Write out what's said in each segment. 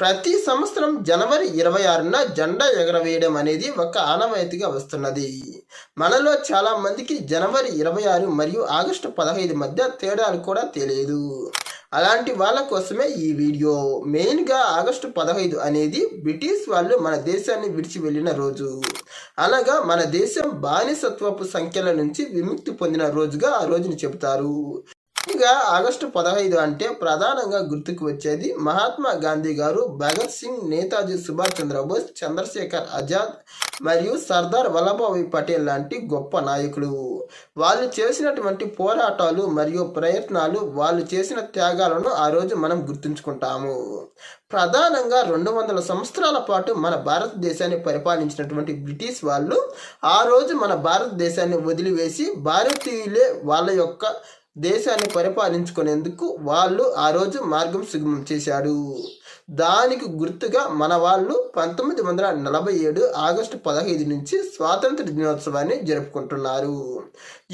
ప్రతి సంవత్సరం జనవరి ఇరవై ఆరున జెండా ఎగరవేయడం అనేది ఒక ఆనవాయితీగా వస్తున్నది. మనలో చాలా మందికి జనవరి ఇరవై ఆరు మరియు ఆగస్టు పదహైదు మధ్య తేడాలు కూడా తెలియదు. అలాంటి వాళ్ళ కోసమే ఈ వీడియో. మెయిన్గా ఆగస్టు పదహైదు అనేది బ్రిటిష్ వాళ్ళు మన దేశాన్ని విడిచి వెళ్ళిన రోజు. అనగా మన దేశం బానిసత్వపు సంఖ్యల నుంచి విముక్తి పొందిన రోజుగా ఆ రోజుని చెబుతారు. ముఖ్యంగా ఆగస్టు పదహైదు అంటే ప్రధానంగా గుర్తుకు వచ్చేది మహాత్మా గాంధీ గారు భగత్ సింగ్ నేతాజీ సుభాష్ చంద్రబోస్ చంద్రశేఖర్ ఆజాద్ మరియు సర్దార్ వల్లభాయ్ పటేల్ లాంటి గొప్ప నాయకులు. వాళ్ళు చేసినటువంటి పోరాటాలు మరియు ప్రయత్నాలు వాళ్ళు చేసిన త్యాగాలను ఆ రోజు మనం గుర్తుంచుకుంటాము. ప్రధానంగా రెండు వందల సంవత్సరాల పాటు మన భారతదేశాన్ని పరిపాలించినటువంటి బ్రిటిష్ వాళ్ళు ఆ రోజు మన భారతదేశాన్ని వదిలివేసి భారతీయులే వాళ్ళ యొక్క దేశాన్ని పరిపాలించుకునేందుకు వాళ్ళు ఆ రోజు మార్గం సుగమం చేశాడు దానికి గుర్తుగా మన వాళ్ళు పంతొమ్మిది వందల నలభై ఏడు ఆగస్టు పదహైదు నుంచి స్వాతంత్ర దినోత్సవాన్ని జరుపుకుంటున్నారు.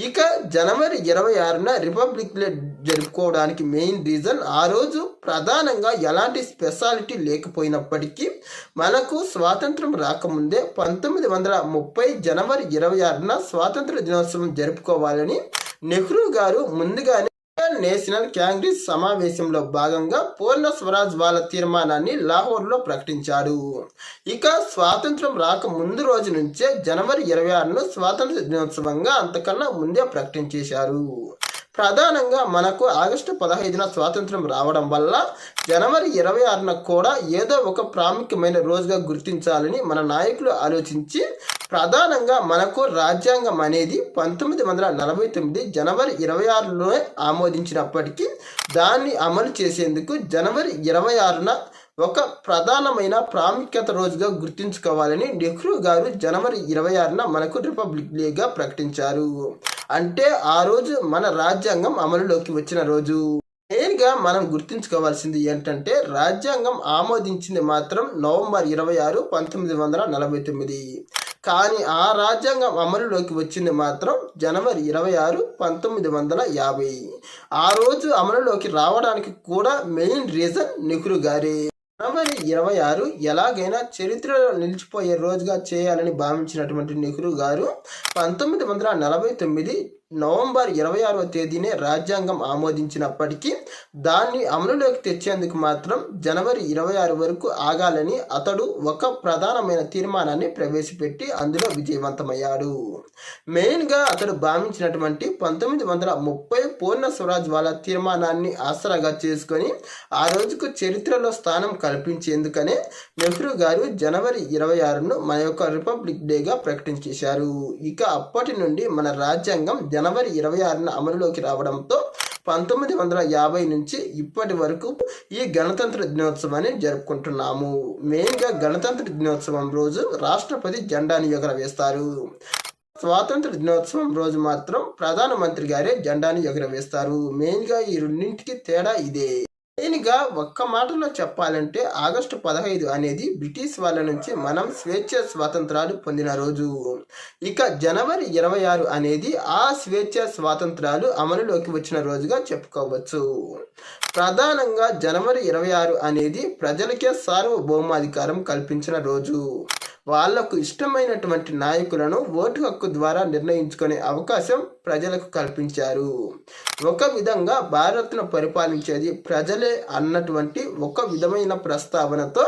ఇక జనవరి ఇరవై ఆరున రిపబ్లిక్ డే జరుపుకోవడానికి మెయిన్ రీజన్ ఆ రోజు ప్రధానంగా ఎలాంటి స్పెషాలిటీ లేకపోయినప్పటికీ మనకు స్వాతంత్రం రాకముందే పంతొమ్మిది వందల ముప్పై జనవరి ఇరవై ఆరున స్వాతంత్ర దినోత్సవం జరుపుకోవాలని నెహ్రూ గారు ముందుగానే నేషనల్ కాంగ్రెస్ సమావేశంలో భాగంగా పూర్ణ స్వరాజ్ వాళ్ళ తీర్మానాన్ని లాహోర్లో ప్రకటించాడు ఇక స్వాతంత్రం రాక ముందు రోజు నుంచే జనవరి ఇరవై ఆరును స్వాతంత్ర దినోత్సవంగా అంతకన్నా ముందే ప్రకటించేశారు ప్రధానంగా మనకు ఆగస్టు పదహైదున స్వాతంత్రం రావడం వల్ల జనవరి ఇరవై ఆరున కూడా ఏదో ఒక ప్రాముఖ్యమైన రోజుగా గుర్తించాలని మన నాయకులు ఆలోచించి ప్రధానంగా మనకు రాజ్యాంగం అనేది పంతొమ్మిది వందల నలభై తొమ్మిది జనవరి ఇరవై ఆరులోనే ఆమోదించినప్పటికీ దాన్ని అమలు చేసేందుకు జనవరి ఇరవై ఆరున ఒక ప్రధానమైన ప్రాముఖ్యత రోజుగా గుర్తుంచుకోవాలని నెహ్రూ గారు జనవరి ఇరవై ఆరున మనకు రిపబ్లిక్ డేగా ప్రకటించారు. అంటే ఆ రోజు మన రాజ్యాంగం అమలులోకి వచ్చిన రోజు. మెయిన్గా మనం గుర్తుంచుకోవాల్సింది ఏంటంటే రాజ్యాంగం ఆమోదించింది మాత్రం నవంబర్ ఇరవై ఆరు పంతొమ్మిది వందల నలభై తొమ్మిది. కానీ ఆ రాజ్యాంగం అమలులోకి వచ్చింది మాత్రం జనవరి ఇరవై ఆరు పంతొమ్మిది వందల యాభై. ఆ రోజు అమలులోకి రావడానికి కూడా మెయిన్ రీజన్ నెహ్రూ గారే. జనవరి ఇరవై ఆరు ఎలాగైనా చరిత్రలో నిలిచిపోయే రోజుగా చేయాలని భావించినటువంటి నెహ్రూ గారు పంతొమ్మిది వందల నలభై తొమ్మిది నవంబర్ ఇరవై ఆరవ తేదీనే రాజ్యాంగం ఆమోదించినప్పటికీ దాన్ని అమలులోకి తెచ్చేందుకు మాత్రం జనవరి ఇరవై ఆరు వరకు ఆగాలని అతడు ఒక ప్రధానమైన తీర్మానాన్ని ప్రవేశపెట్టి అందులో విజయవంతమయ్యాడు. మెయిన్గా అతడు భావించినటువంటి పంతొమ్మిది వందల ముప్పై పూర్ణ స్వరాజ్ వాళ్ళ తీర్మానాన్ని ఆసరాగా చేసుకొని ఆ రోజుకు చరిత్రలో స్థానం కల్పించేందుకనే నెహ్రూ గారు జనవరి ఇరవై ఆరును మన యొక్క రిపబ్లిక్ డేగా ప్రకటించేశారు. ఇక అప్పటి నుండి మన రాజ్యాంగం జనవరి ఇరవై ఆరున అమలులోకి రావడంతో పంతొమ్మిది వందల యాభై నుంచి ఇప్పటి వరకు ఈ గణతంత్ర దినోత్సవాన్ని జరుపుకుంటున్నాము. మెయిన్గా గణతంత్ర దినోత్సవం రోజు రాష్ట్రపతి జెండాని ఎగరవేస్తారు. స్వాతంత్ర దినోత్సవం రోజు మాత్రం ప్రధానమంత్రి గారే జెండాని ఎగరవేస్తారు. మెయిన్గా ఈ రెండింటికి తేడా ఇదే. మెయిన్గా ఒక్క మాటలో చెప్పాలంటే ఆగస్టు పదహైదు అనేది బ్రిటిష్ వాళ్ళ నుంచి మనం స్వేచ్ఛ స్వాతంత్రాలు పొందిన రోజు. ఇక జనవరి ఇరవై ఆరు అనేది ఆ స్వేచ్ఛ స్వాతంత్రాలు అమలులోకి వచ్చిన రోజుగా చెప్పుకోవచ్చు. ప్రధానంగా జనవరి ఇరవై ఆరు అనేది ప్రజలకే సార్వభౌమాధికారం కల్పించిన రోజు. వాళ్ళకు ఇష్టమైనటువంటి నాయకులను ఓటు హక్కు ద్వారా నిర్ణయించుకునే అవకాశం ప్రజలకు కల్పించారు. ఒక విధంగా భారత్ను పరిపాలించేది ప్రజలే అన్నటువంటి ఒక విధమైన ప్రస్తావనతో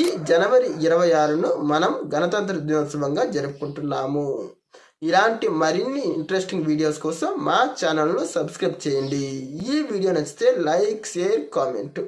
ఈ జనవరి ఇరవై ఆరును మనం గణతంత్ర దినోత్సవంగా జరుపుకుంటున్నాము. ఇలాంటి మరిన్ని ఇంట్రెస్టింగ్ వీడియోస్ కోసం మా ఛానల్ను సబ్స్క్రైబ్ చేయండి. ఈ వీడియో నచ్చితే లైక్ షేర్ కామెంట్.